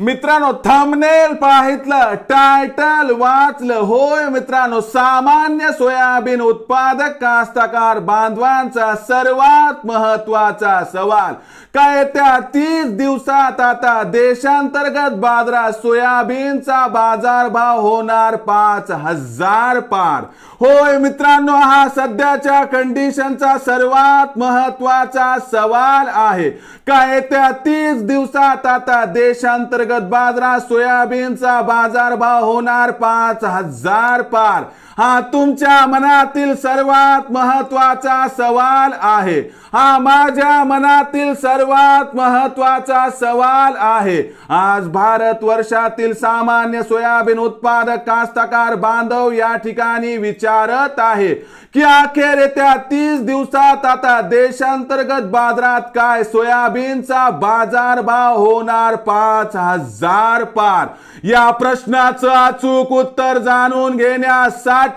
मित्रांनो thumbnail पाहितलं title वाचलं. होय मित्रांनो सामान्य सोयाबीन उत्पादक कास्तकार बांधवांचा सर्वात महत्त्वाचा सवाल. काय त्या तीस दिवसात आता देशांतर्गत बाजारात सोयाबीनचा बाजारभाव होणार पाच हजार पार? होय मित्रांनो हा सध्याच्या कंडिशनचा सर्वात महत्त्वाचा सवाल आहे. काय त्या तीस दिवसात आता देशांतर्गत बाजारात सोयाबीनचा बाजारभाव होणार पाच हजार पार. हा तुमच्या मनातील सर्वात महत्त्वाचा सवाल आहे. हा माझ्या मनातील सर्वात महत्त्वाचा सवाल आहे. आज भारत वर्षातील सामान्य सोयाबीन उत्पादक कास्तकार बांधव या ठिकाणी विचारत आहे की अखेर येत्या तीस दिवसात आता देशांतर्गत बाजारात काय? सोयाबीनचा बाजारभाव होणार पाच हजार पार. या प्रश्नाचं अचूक उत्तर जाणून घेण्यासाठी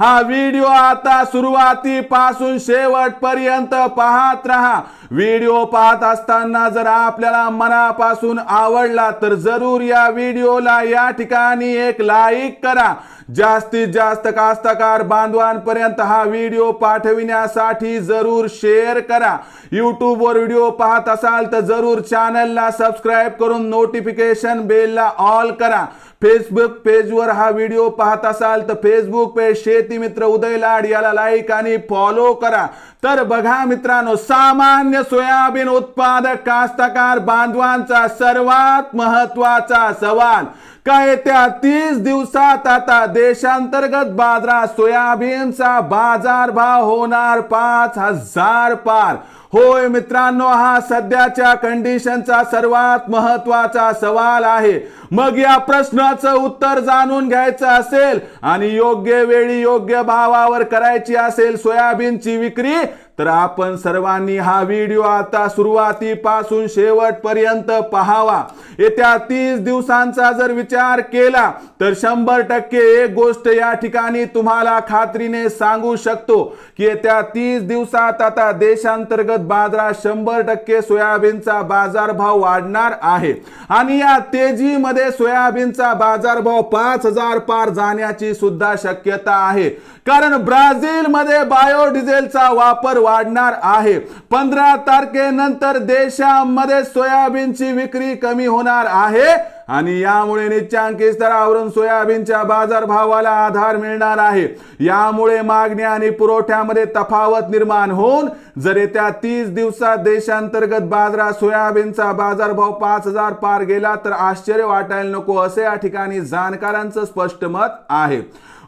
हा व्हिडिओ आता सुरुवातीपासून शेवटपर्यंत पाहत राहा. व्हिडिओ पाहत असताना जर आपल्याला मनापासून आवडला तर जरूर या व्हिडिओला या ठिकाणी एक लाईक करा. जास्तीत जास्त कास्तकार बांधवांपर्यंत हा व्हिडिओ पाठविण्यासाठी जरूर शेअर करा. यूट्यूबवर व्हिडिओ पाहत असाल तर जरूर चॅनलला सबस्क्राईब करून नोटिफिकेशन बेलला ऑल करा. फेसबुक पेजवर हा व्हिडिओ पाहत असाल तर फेसबुक पेज शेती मित्र उदय लाड याला लाईक आणि फॉलो करा. तर बघा मित्रांनो सामान्य सोयाबीन उत्पादक कास्तकार बांधवांचा सर्वात महत्त्वाचा सवाल काय त्या तीस दिवसात आता देशांतर्गत बाजारात सोयाबीनचा बाजारभाव होणार पाच हजार पार? होय मित्रांनो हा सध्याच्या कंडिशनचा सर्वात महत्त्वाचा सवाल आहे. मग या प्रश्नाचं उत्तर जाणून घ्यायचं असेल आणि योग्य वेळी योग्य भावावर करायची असेल सोयाबीनची विक्री तर आपण सर्वांनी हा व्हिडिओ आता सुरुवातीपासून शेवटपर्यंत पाहावा. येत्या तीस दिवसांचा जर विचार केला तर शंभर टक्के एक गोष्ट या ठिकाणी तुम्हाला खात्रीने सांगू शकतो की येत्या तीस दिवसात आता देशांतर्गत बाजारात शंभर टक्के सोयाबीनचा बाजारभाव वाढणार आहे. आणि या तेजीमध्ये सोयाबीनचा बाजारभाव पाच हजार पार जाण्याची सुद्धा शक्यता आहे. कारण ब्राझील मध्ये बायोडिझेलचा वापर वाढणार आहे. पंधरा तारखेनंतर देशामध्ये सोयाबीनची विक्री कमी होणार होणार आहे आणि यामुळे निच्चांकी स्तरावरून सोयाबीनच्या बाजारभावाला आधार मिळणार आहे. यामुळे मागणी आणि पुरवठ्यामध्ये तफावत निर्माण होऊन जर येत्या तीस दिवसात देशांतर्गत बाजारात सोयाबीनचा बाजारभाव पाच हजार पार गेला तर आश्चर्य वाटायला नको असे या ठिकाणी जाणकारांचं स्पष्ट मत आहे.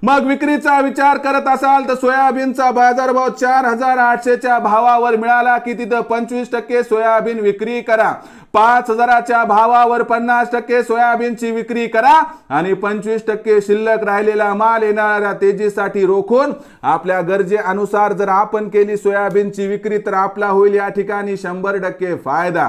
मग विक्रीचा विचार करत असाल तर सोयाबीनचा बाजारभाव चार हजार आठशेच्या भावावर मिळाला की तिथं पंचवीस टक्के सोयाबीन विक्री करा. पाच हजाराच्या भावावर पन्नास टक्के सोयाबीनची विक्री करा आणि पंचवीस टक्के शिल्लक राहिलेला माल येणाऱ्या तेजीसाठी रोखून आपल्या गरजेनुसार जर आपण केली सोयाबीनची विक्री तर आपला होईल या ठिकाणी शंभर टक्के फायदा.